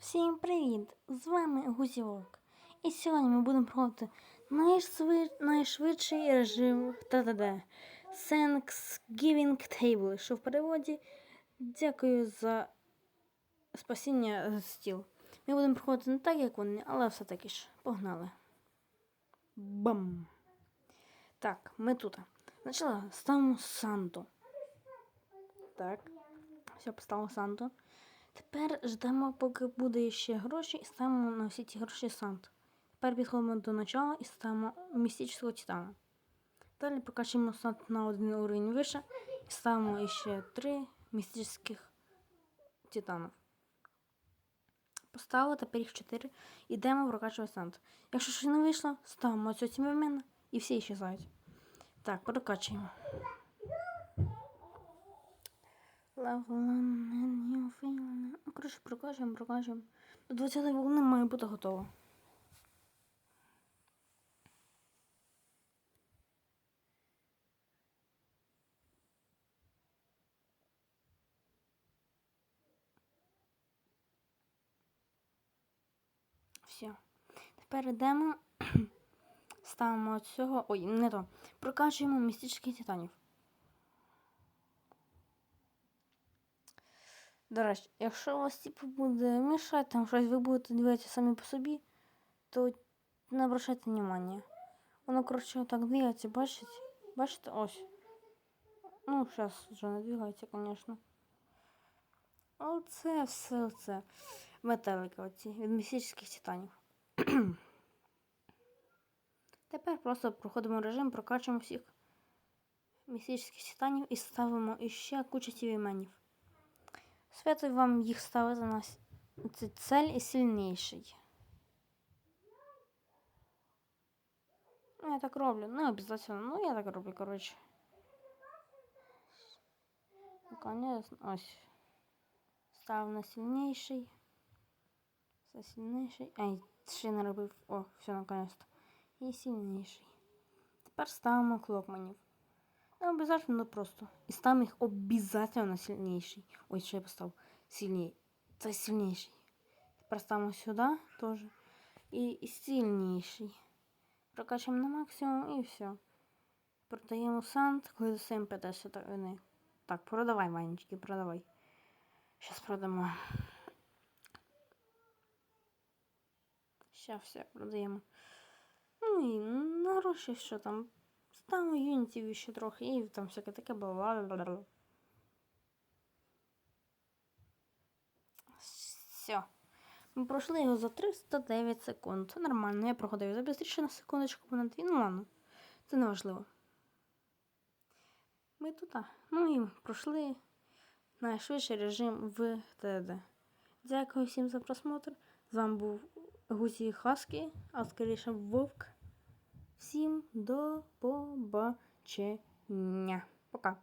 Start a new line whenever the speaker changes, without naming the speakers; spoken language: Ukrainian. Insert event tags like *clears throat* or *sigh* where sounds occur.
Всім привіт! З вами Гузівок. І сьогодні ми будемо проводити найшвид... найшвидший режим ТТД Thanksgiving Table, що в переводі дякую за спасіння стіл. Ми будемо проходити не так, як вони, але все-таки ж. Погнали. Бам! Так, ми тут. Спочатку ставимо Санту. Так. Все, поставимо Санту. Тепер ждемо, поки буде ще гроші, і ставимо на всі ці гроші сант. Тепер підходимо до начала і ставимо містичного титана. Далі прокачуємо сант на один уровень вище і ставимо ще три містичних титанів. Поставили, тепер їх 4. Ідемо прокачувати сант. Якщо щось не вийшло, ставимо цю тім'ямен і всі ісчезають. Так, прокачуємо. Level коротше, прокачуємо, прокачуємо. До 20 волни має бути готово. Все. Тепер йдемо, *clears throat* ставимо цього. Ой, не то. Прокачуємо містички титанів. До речі, якщо у вас типу, буде мішати, там щось ви будете дивитися самі по собі, то не обращайте внимання. Воно, коротше, так двигається, бачите? Бачите, ось. Ну, зараз вже не двигається, звісно. Оце все оце. Метелики оці від містичних титанів. *clears throat* Тепер просто проходимо режим, прокачуємо всіх містичних титанів і ставимо іще кучу тівіменів. Советую вам їх ставити на с- це цель і сильніший. Ну, я так роблю. Не обязательно. Ну, я так роблю, коротше. Наконец, ось. Став на сильніший. Все сильніший. Ай, ще не робив. О, все, наконец-то. І сильніший. Тепер ставимо клокманів. Обязательно, но просто. І ставимо їх обязательно сильніший. Ой, що я поставив? Сильній. Це сильніший. Тепер ставимо сюди теж. І, і сильніший. Прокачуємо на максимум і все. Продаємо сант, коли достаємо 50 вони. Так, продавай, Ванечки, продавай. Сейчас продамо. Сейчас все продаємо. Ну і на гроші що там. Ставимо юнітів ще трохи і там всяке таке бла-бла-бла. Все. Ми пройшли його за 309 секунд. Це нормально. Я проходив за бістріше на секундочку, бо на дві. Ну ладно. Це не важливо. Ми тут. Ну і пройшли найшвидший режим в ТД. Дякую всім за просмотр. З вами був Гузі Хаскі, а скоріше Вовк. Всім до побачення. Пока.